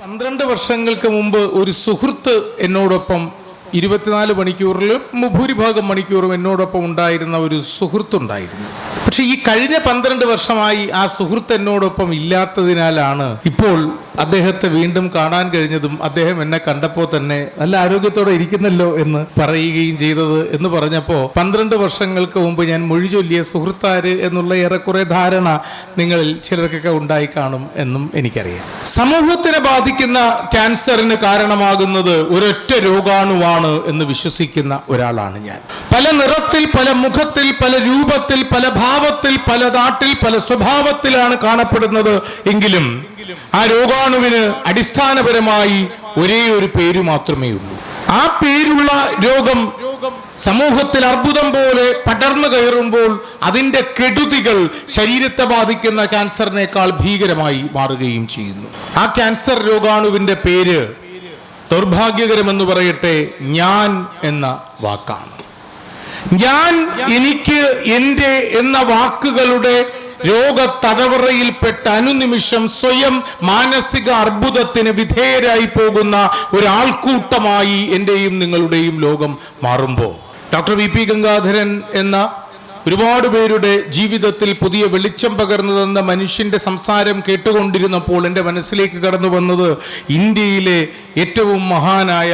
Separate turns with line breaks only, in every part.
പന്ത്രണ്ട് വർഷങ്ങൾക്ക് മുമ്പ് ഒരു സുഹൃത്ത് എന്നോടൊപ്പം ഇരുപത്തിനാല് മണിക്കൂറിലും ഭൂരിഭാഗം മണിക്കൂറും എന്നോടൊപ്പം ഉണ്ടായിരുന്ന ഒരു സുഹൃത്തുണ്ടായിരുന്നു. പക്ഷെ ഈ കഴിഞ്ഞ പന്ത്രണ്ട് വർഷമായി ആ സുഹൃത്ത് എന്നോടൊപ്പം ഇല്ലാത്തതിനാലാണ് ഇപ്പോൾ അദ്ദേഹത്തെ വീണ്ടും കാണാൻ കഴിഞ്ഞതും അദ്ദേഹം എന്നെ കണ്ടപ്പോൾ തന്നെ നല്ല ആരോഗ്യത്തോടെ ഇരിക്കുന്നല്ലോ എന്ന് പറയുകയും ചെയ്തത് എന്ന് പറഞ്ഞപ്പോൾ പന്ത്രണ്ട് വർഷങ്ങൾക്ക് മുമ്പ് ഞാൻ മൊഴി ചൊല്ലിയ സുഹൃത്താര് എന്നുള്ള ഏറെക്കുറെ ധാരണ നിങ്ങളിൽ ചിലർക്കൊക്കെ ഉണ്ടായി കാണും എന്നും എനിക്കറിയാം. സമൂഹത്തിനെ ബാധിക്കുന്ന ക്യാൻസറിന് കാരണമാകുന്നത് ഒരൊറ്റ രോഗാണുവാണ് എന്ന് വിശ്വസിക്കുന്ന ഒരാളാണ് ഞാൻ. പല നിറത്തിൽ പല മുഖത്തിൽ പല രൂപത്തിൽ പല ഭാവത്തിൽ പല നാട്ടിൽ പല സ്വഭാവത്തിലാണ് കാണപ്പെടുന്നത് എങ്കിലും ആ രോഗാണുവിന് അടിസ്ഥാനപരമായി ഒരേ ഒരു പേര് മാത്രമേ ഉള്ളൂ. ആ പേരുള്ള രോഗം സമൂഹത്തിൽ അർബുദം പോലെ പടർന്നു കയറുമ്പോൾ അതിന്റെ കെടുതികൾ ശരീരത്തെ ബാധിക്കുന്ന ക്യാൻസറിനേക്കാൾ ഭീകരമായി മാറുകയും ചെയ്യുന്നു. ആ ക്യാൻസർ രോഗാണുവിന്റെ പേര് ദൗർഭാഗ്യകരമെന്ന് പറയട്ടെ ഞാൻ എന്ന വാക്കാണ്. ഞാൻ എനിക്ക് എന്റെ എന്ന വാക്കുകളുടെ രോഗ തടവറയിൽപ്പെട്ട അനുനിമിഷം സ്വയം മാനസിക അർബുദത്തിന് വിധേയരായി പോകുന്ന ഒരാൾക്കൂട്ടമായി എന്റെയും നിങ്ങളുടെയും ലോകം മാറുമ്പോൾ ഡോക്ടർ വി പി ഗംഗാധരൻ എന്ന ഒരുപാട് പേരുടെ ജീവിതത്തിൽ പുതിയ വെളിച്ചം പകർന്നു തന്ന മനുഷ്യന്റെ സംസാരം കേട്ടുകൊണ്ടിരുന്നപ്പോൾ എന്റെ മനസ്സിലേക്ക് കടന്നു വന്നത് ഇന്ത്യയിലെ ഏറ്റവും മഹാനായ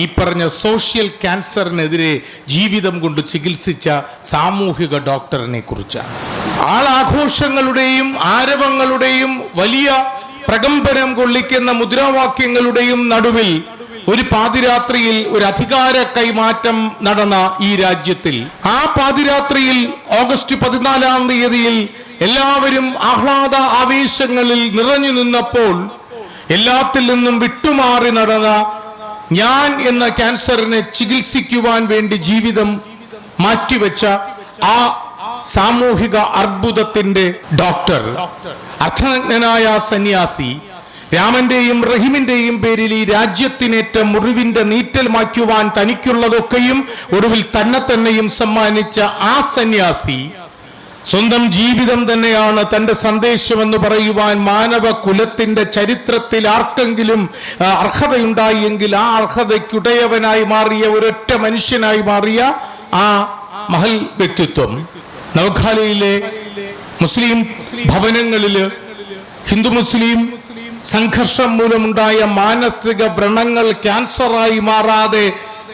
ഈ പറഞ്ഞ സോഷ്യൽ ക്യാൻസറിനെതിരെ ജീവിതം കൊണ്ട് ചികിത്സിച്ച സാമൂഹിക ഡോക്ടറിനെ കുറിച്ചാണ്. ആളാഘോഷങ്ങളുടെയും ആരവങ്ങളുടെയും വലിയ പ്രകമ്പനം കൊള്ളിക്കുന്ന മുദ്രാവാക്യങ്ങളുടെയും നടുവിൽ ഒരു പാതിരാത്രിയിൽ ഒരു അധികാര കൈമാറ്റം നടന്ന ഈ രാജ്യത്തിൽ. ആ പാതിരാത്രിയിൽ ഓഗസ്റ്റ് പതിനാലാം തീയതിയിൽ എല്ലാവരും ആഹ്ലാദ ആവേശങ്ങളിൽ നിറഞ്ഞു നിന്നപ്പോൾ എല്ലാത്തിൽ നിന്നും വിട്ടുമാറി നടന്ന ഞാൻ എന്ന ക്യാൻസറിനെ ചികിത്സിക്കുവാൻ വേണ്ടി ജീവിതം മാറ്റിവെച്ച ആ സാമൂഹിക അർബുദത്തിന്റെ ഡോക്ടർ. അർത്ഥജ്ഞനായ സന്യാസി രാമന്റെയും റഹിമിന്റെയും പേരിൽ ഈ രാജ്യത്തിനേറ്റ മുറിവിന്റെ നീറ്റൽ മാറ്റുവാൻ തനിക്കുള്ളതൊക്കെയും ഒടുവിൽ തന്നെ തന്നെയും സമ്മാനിച്ച ആ സന്യാസി സ്വന്തം ജീവിതം തന്നെയാണ് തന്റെ സന്ദേശമെന്ന് പറയുവാൻ മാനവ കുലത്തിന്റെ ചരിത്രത്തിൽ ആർക്കെങ്കിലും അർഹതയുണ്ടായി അർഹതയുണ്ടായെങ്കിൽ ആ അർഹതയ്ക്കുടയവനായി മാറിയ ഒരൊറ്റ മനുഷ്യനായി മാറിയ ആ മഹൽ വ്യക്തിത്വം. നവഖാലയിലെ മുസ്ലിം ഭവനങ്ങളിൽ ഹിന്ദു മുസ്ലിം സംഘർഷം മൂലമുണ്ടായ മാനസിക വ്രണങ്ങൾ ക്യാൻസറായി മാറാതെ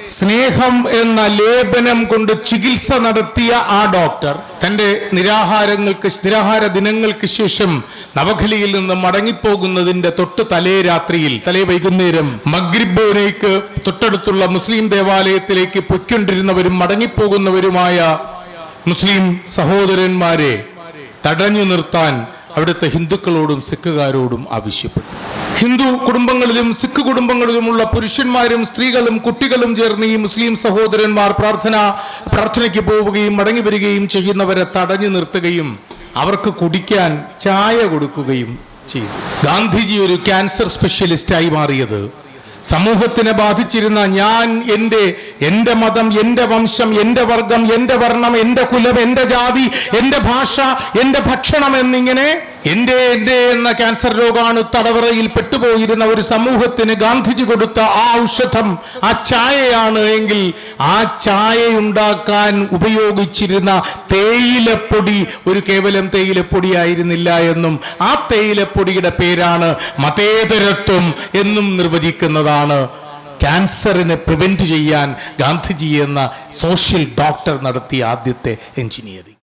സ്നേഹം എന്ന ലേപനം കൊണ്ട് ചികിത്സ നടത്തിയ ആ ഡോക്ടർ തന്റെ നിരാഹാരങ്ങൾക്ക് നിരാഹാര ദിനങ്ങൾക്ക് ശേഷം നവഖലിയിൽ നിന്ന് മടങ്ങിപ്പോകുന്നതിന്റെ തൊട്ട് തലേ രാത്രിയിൽ തലേ വൈകുന്നേരം മഗ്രിബോനേക്ക് തൊട്ടടുത്തുള്ള മുസ്ലിം ദേവാലയത്തിലേക്ക് പൊയ്ക്കൊണ്ടിരുന്നവരും മടങ്ങിപ്പോകുന്നവരുമായ മുസ്ലിം സഹോദരന്മാരെ തടഞ്ഞു നിർത്താൻ അവിടുത്തെ ഹിന്ദുക്കളോടും സിഖുകാരോടും ആവശ്യപ്പെട്ടു. ഹിന്ദു കുടുംബങ്ങളിലും സിഖ് കുടുംബങ്ങളിലുമുള്ള പുരുഷന്മാരും സ്ത്രീകളും കുട്ടികളും ചേർന്ന് ഈ മുസ്ലിം സഹോദരന്മാർ പ്രാർത്ഥന പ്രാർത്ഥനയ്ക്ക് പോവുകയും മടങ്ങി വരികയും ചെയ്യുന്നവരെ തടഞ്ഞു നിർത്തുകയും അവർക്ക് കുടിക്കാൻ ചായ കൊടുക്കുകയും ചെയ്തു. ഗാന്ധിജി ഒരു ക്യാൻസർ സ്പെഷ്യലിസ്റ്റായി മാറിയത് സമൂഹത്തിനെ ബാധിച്ചിരുന്ന ഞാൻ എന്റെ എന്റെ മതം എന്റെ വംശം എന്റെ വർഗം എന്റെ വർണം എന്റെ കുലം എന്റെ ജാതി എന്റെ ഭാഷ എന്റെ ഭക്ഷണം എന്നിങ്ങനെ എന്റെ എന്റെ എന്ന ക്യാൻസർ രോഗാണു തടവറയിൽ പെട്ടുപോയിരുന്ന ഒരു സമൂഹത്തിന് ഗാന്ധിജി കൊടുത്ത ആ ഔഷധം ആ ചായയാണ് എങ്കിൽ ആ ചായ ഉണ്ടാക്കാൻ ഉപയോഗിച്ചിരുന്ന തേയിലപ്പൊടി ഒരു കേവലം തേയിലപ്പൊടി ആയിരുന്നില്ല എന്നും ആ തേയിലപ്പൊടിയുടെ പേരാണ് മതേതരത്വം എന്നും നിർവചിക്കുന്നതാണ്. ക്യാൻസറിനെ പ്രിവെന്റ് ചെയ്യാൻ ഗാന്ധിജി എന്ന സോഷ്യൽ ഡോക്ടർ നടത്തിയ ആദ്യത്തെ എഞ്ചിനീയറിംഗ്.